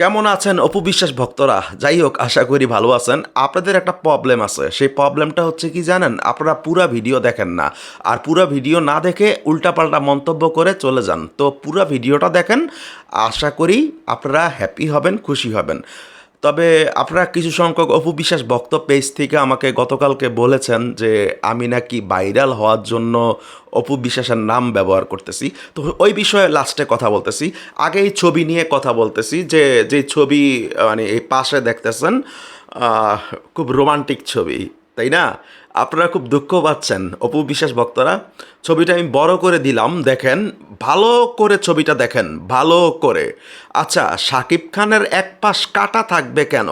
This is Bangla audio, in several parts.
কেমন আছেন অপু বিশ্বাস ভক্তরা? যাই হোক, আশা করি ভালো আছেন। আপনাদের একটা প্রবলেম আছে। সেই প্রবলেমটা হচ্ছে কি জানেন? আপনারা পুরা ভিডিও দেখেন না। আর পুরো ভিডিও না দেখে উল্টাপাল্টা মন্তব্য করে চলে যান। তো পুরা ভিডিওটা দেখেন। আশা করি আপনারা হ্যাপি হবেন, খুশি হবেন। তবে আপনারা কিছু সংখ্যক অপু বিশ্বাস ভক্ত পেজ থেকে আমাকে গতকালকে বলেছেন যে আমি নাকি ভাইরাল হওয়ার জন্য অপু বিশ্বাসের নাম ব্যবহার করতেছি। তো ওই বিষয়ে লাস্টে কথা বলতেছি। আগে এই ছবি নিয়ে কথা বলতেছি যে যে ছবি মানে এই পাশে দেখতেছেন খুব রোমান্টিক ছবি, তাই না? আপনারা খুব দুঃখ পাচ্ছেন। অপু, বিশ্বাস ভক্তরা, ছবিটা আমি বড় করে দিলাম, দেখেন, ভালো করে ছবিটা দেখেন, ভালো করে। আচ্ছা শাকিব খানের এক পাশ কাটা থাকবে কেন?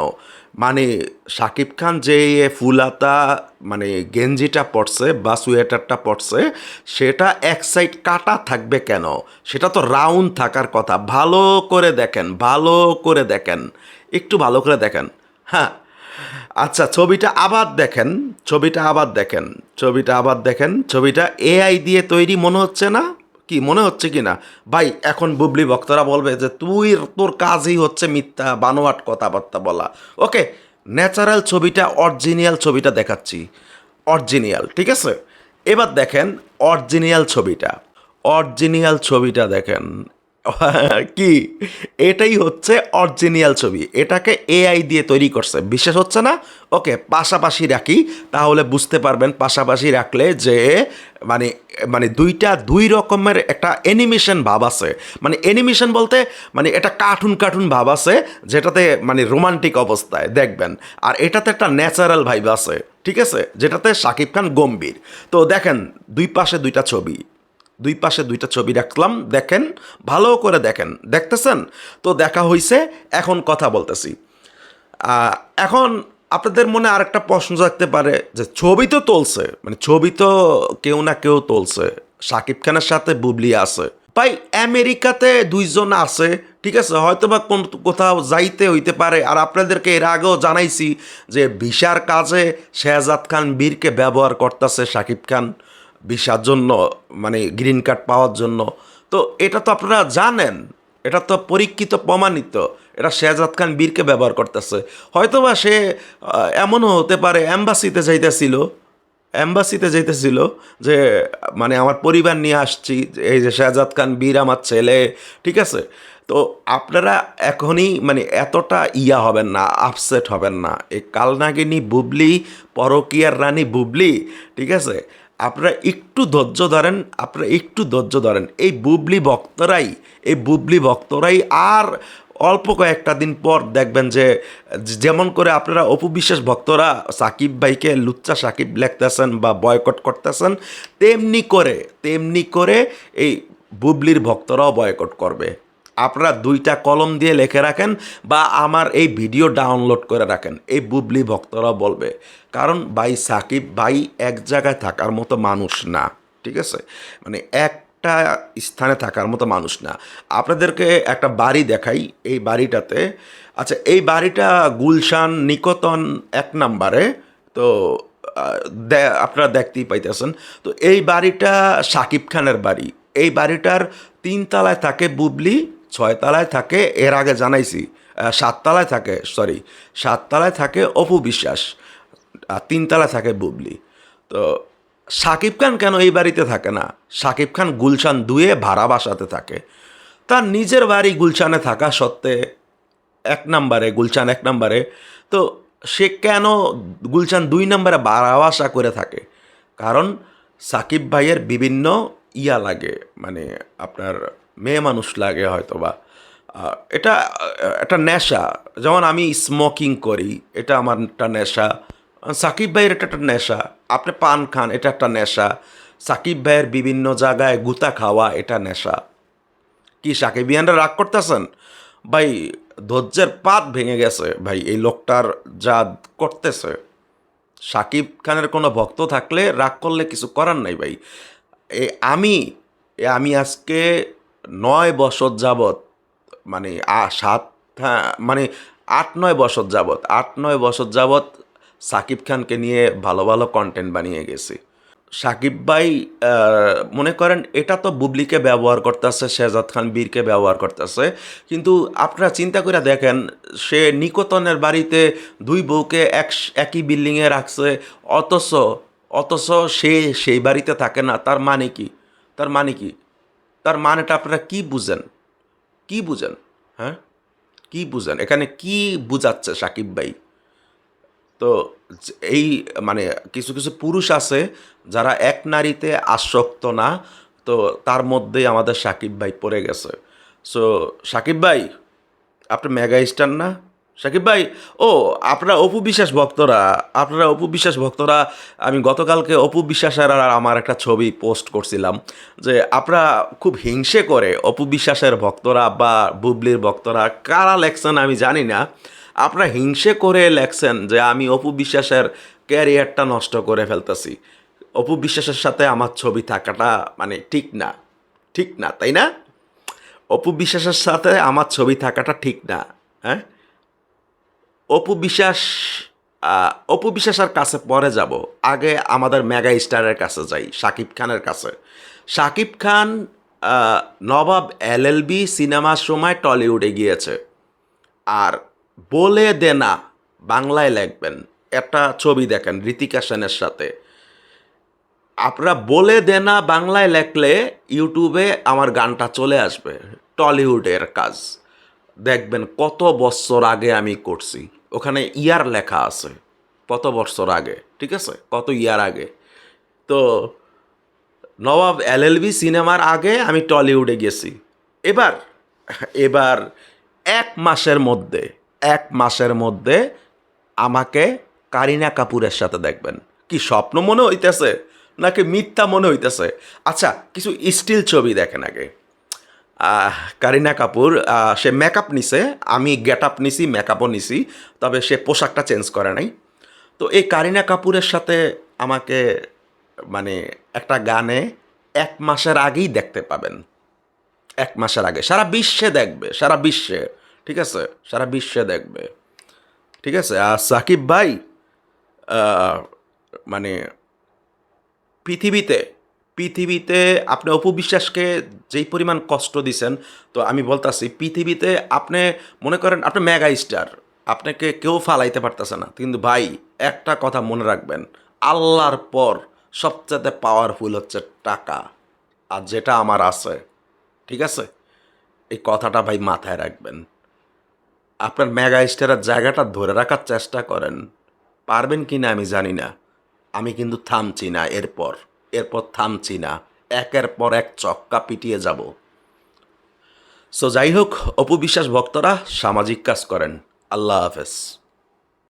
মানে শাকিব খান যে ফুলাতা মানে গেঞ্জিটা পড়ছে বা সোয়েটারটা পড়ছে সেটা এক সাইড কাটা থাকবে কেন? সেটা তো রাউন্ড থাকার কথা। ভালো করে দেখেন, ভালো করে দেখেন। একটু ভালো করে দেখেন। হ্যাঁ আচ্ছা ছবিটা আবার দেখেন, ছবিটা আবার দেখেন, ছবিটা আবার দেখেন, ছবিটা এআই দিয়ে তৈরি মনে হচ্ছে না? কি, মনে হচ্ছে কি না? ভাই, এখন বুবলি ভক্তরা বলবে যে, তুই, তোর কাজই হচ্ছে মিথ্যা, বানোয়াট কথাবার্তা বলা। ওকে, ন্যাচারাল ছবিটা, অরিজিনাল ছবিটা দেখাচ্ছি। অরিজিনাল, ঠিক আছে? এবার দেখেন, অরিজিনাল ছবিটা। অরিজিনাল ছবিটা দেখেন কি? এটাই হচ্ছে অরিজিনাল ছবি। এটাকে এআই দিয়ে তৈরি করছে। বিশ্বাস হচ্ছে না? ওকে, পাশাপাশি রাখি। তাহলে বুঝতে পারবেন, পাশাপাশি রাখলে যে মানে মানে দুইটা দুই রকমের একটা অ্যানিমেশন ভাব আছে। মানে অ্যানিমেশন বলতে মানে এটা কার্টুন কার্টুন ভাব আছে, যেটাতে মানে রোমান্টিক অবস্থায়, দেখবেন। আর এটাতে একটা ন্যাচারাল ভাইব আছে, ঠিক আছে? যেটাতে শাকিব খান গম্ভীর। তো দেখেন, দুই পাশে দুইটা ছবি। দুই পাশে দুইটা ছবি রাখলাম, দেখেন, ভালো করে দেখেন, দেখতেছেন? তো দেখা হইছে, এখন কথা বলতেছি। এখন আপনাদের মনে আরেকটা প্রশ্ন থাকতে পারে যে, ছবি তো তুলছে মানে ছবি তো কেউ না কেউ তুলছে শাকিব খানের সাথে বুবলি আছে। ভাই, আমেরিকাতে দুইজন আছে, ঠিক আছে? হয়তো বা কোন কোথাও যাইতে হইতে পারে, আর আপনাদেরকে এর আগেও জানাইছি যে, ভিসার কাজে শেহজাদ খান বীরকে ব্যবহার করতেছে শাকিব খান। ভিসার জন্য মানে গ্রিন কার্ড পাওয়ার জন্য। তো এটা তো আপনারা জানেন, এটা তো পরীক্ষিত, প্রমাণিত। এটা শেহজাদ খান বীরকে ব্যবহার করতেছে। হয়তোবা সে এমনও হতে পারে অ্যাম্বাসিতে যাইতেছিল অ্যাম্বাসিতে যাইতেছিল যে মানে আমার পরিবার নিয়ে আসছি, এই যে শেহজাদ খান বীর আমার ছেলে, ঠিক আছে? তো আপনারা এখনই মানে এতটা ইয়া হবেন না আপসেট হবেন না। এই কালনাগিনী বুবলি, পরকিয়ার রানী বুবলি, ঠিক আছে? আপনারা একটু ধৈর্য ধরেন, আপনারা একটু ধৈর্য ধরেন। এই বুবলি ভক্তরাই, এই বুবলি ভক্তরাই আর অল্প কয়েকটা দিন পর দেখবেন যে, যেমন করে আপনারা অপবিশ্বাস ভক্তরা সাকিব ভাইকে লুচ্চা সাকিব লেখতেছেন বা বয়কট করতেছেন, তেমনি করে তেমনি করে এই বুবলির ভক্তরাও বয়কট করবে। আপনারা দুইটা কলম দিয়ে লিখে রাখেন বা আমার এই ভিডিও ডাউনলোড করে রাখেন, এই বুবলি ভক্তরা বলবে। কারণ ভাই সাকিব, ভাই এক জায়গায় থাকার মতো মানুষ না, ঠিক আছে? মানে একটা স্থানে থাকার মতো মানুষ না। আপনাদেরকে একটা বাড়ি দেখাই এই বাড়িটাতে। আচ্ছা এই বাড়িটা গুলশান নিকতন এক নাম্বারে। তো আপনারা দেখতেই পাইতেছেন। তো এই বাড়িটা সাকিব খানের বাড়ি। এই বাড়িটার তিনতলায় থাকে বুবলি ছয়তলায় থাকে, এর আগে জানাইছি সাততলায় থাকে সরি সাততলায় থাকে অপু বিশ্বাস, আর তিনতলায় থাকে বুবলি। তো সাকিব খান কেন এই বাড়িতে থাকে না? সাকিব খান গুলশান দুয়ে ভাড়া বাসাতে থাকে। তার নিজের বাড়ি গুলশানে থাকা সত্ত্বে এক নম্বরে, গুলশান এক নম্বরে, তো সে কেন গুলশান দুই নম্বরে বাড়া বাসা করে থাকে? কারণ সাকিব ভাইয়ের বিভিন্ন ইয়া লাগে মানে আপনার মেয়ে মানুষ লাগে হয়তো বা এটা, একটা নেশা। যেমন আমি স্মোকিং করি, এটা আমার একটা নেশা। সাকিব ভাইয়ের এটা একটা নেশা। আপনি পান খান, এটা একটা নেশা। সাকিব ভাইয়ের বিভিন্ন জায়গায় গুতা খাওয়া, এটা নেশা। কি সাকিবিয়ানরা রাগ করতেছেন? ভাই, ধৈর্যের পাত ভেঙে গেছে, ভাই, এই লোকটার যা করতেছে। সাকিব খানের কোনো ভক্ত থাকলে রাগ করলে কিছু করার নাই, ভাই। এ, আমি আমি আজকে নয় বছর যাবত মানে সাত হ্যাঁ মানে আট, নয় বছর যাবত আট, নয় বছর যাবত সাকিব খানকে নিয়ে ভালো ভালো কন্টেন্ট বানিয়ে গেছি। সাকিব ভাই মনে করেন এটা তো বুবলিকে ব্যবহার করতেছে, শেহজাদ খান বীরকে ব্যবহার করতেছে। কিন্তু আপনারা চিন্তা করে দেখেন, সে নিকতনের বাড়িতে দুই বউকে এক, একই বিল্ডিংয়ে রাখছে, অথচ অথচ সে সেই বাড়িতে থাকে না, তার মানে কি? তার মানে কি? তার মানেটা আপনারা কি বুঝেন? কি বুঝেন? হ্যাঁ? কি বুঝেন? এখানে কি বুঝাচ্ছে সাকিব ভাই? তো এই মানে কিছু কিছু পুরুষ আছে যারা এক নারীতে আসক্ত না, তো তার মধ্যেই আমাদের সাকিব ভাই পড়ে গেছে। সো সাকিব ভাই, আপনি মেগা স্টার না? সাকিব ভাই, ও, আপনারা অপু বিশ্বাস ভক্তরা, আপনারা অপু বিশ্বাস ভক্তরা, আমি গতকালকে অপু বিশ্বাসের আর আমার একটা ছবি পোস্ট করছিলাম যে আপনারা খুব হিংসে করে অপু বিশ্বাসের ভক্তরা বা বুবলির ভক্তরা কারা লেখছেন আমি জানি না। আপনারা হিংসে করে লেখছেন যে আমি অপু বিশ্বাসের ক্যারিয়ারটা নষ্ট করে ফেলতেছি। অপু বিশ্বাসের সাথে আমার ছবি থাকাটা মানে ঠিক না ঠিক না, তাই না? অপু বিশ্বাসের সাথে আমার ছবি থাকাটা ঠিক না হ্যাঁ? অপু বিশ্বাস অপু বিশ্বাসের কাছে পরে যাব। আগে আমাদের মেগা স্টারের কাছে যাই, শাকিব খানের কাছে। শাকিব খান নবাব এলএলবি সিনেমার সময় টলিউডে গিয়েছে। আর বলে দে না, বাংলায় লিখবেন। একটা ছবি দেখেন, ঋতিকা সেনের সাথে। আপনারা বলে দে না, বাংলায় লেখলে ইউটিউবে আমার গানটা চলে আসবে, টলিউডের কাজ। দেখবেন কত বছর আগে আমি করছি। ওখানে ইয়ার লেখা আছে, কত বছর আগে, ঠিক আছে? কত ইয়ার আগে। তো নবাব এলএলবি সিনেমার আগে আমি টলিউডে গেছি। এবার এবার এক মাসের মধ্যে, এক মাসের মধ্যে আমাকে কারিনা কাপুরের সাথে দেখবেন। কি স্বপ্ন মনে হইতেছে, নাকি মিথ্যা মনে হইতেছে? আচ্ছা কিছু স্টিল ছবি দেখেন আগে। কারিনা কাপুর সে মেকআপ নিছে, আমি গেট আপ নিছি মেকআপও নিছি, তবে সে পোশাকটা চেঞ্জ করে নাই। তো এই কারিনা কাপুরের সাথে আমাকে মানে একটা গানে এক মাসের আগেই দেখতে পাবেন। এক মাসের আগে। সারা বিশ্বে দেখবে, সারা বিশ্বে, ঠিক আছে? সারা বিশ্বে দেখবে। ঠিক আছে? আর সাকিব ভাই মানে পৃথিবীতে পৃথিবীতে আপনি অপবিশ্বাসকে যেই পরিমাণ কষ্ট দিছেন, তো আমি বলতাছি, পৃথিবীতে আপনি মনে করেন আপনি মেগা স্টার, আপনাকে কেউ ফালাইতে পারতেছে না। কিন্তু ভাই, একটা কথা মনে রাখবেন, আল্লাহর পর সবচেয়ে পাওয়ারফুল হচ্ছে টাকা, আর যেটা আমার আছে, ঠিক আছে? এই কথাটা ভাই মাথায় রাখবেন। আপনার মেগা স্টারের জায়গাটা ধরে রাখার চেষ্টা করেন, পারবেন কি না আমি জানি না, আমি কিন্তু থামছি না এরপর। এরপর থামছি না। একের পর এক চক্কা পিটিয়ে যাব। সো যাই হোক অপবিশ্বাস ভক্তরা, সামাজিক কাজ করেন। আল্লাহ হাফেজ।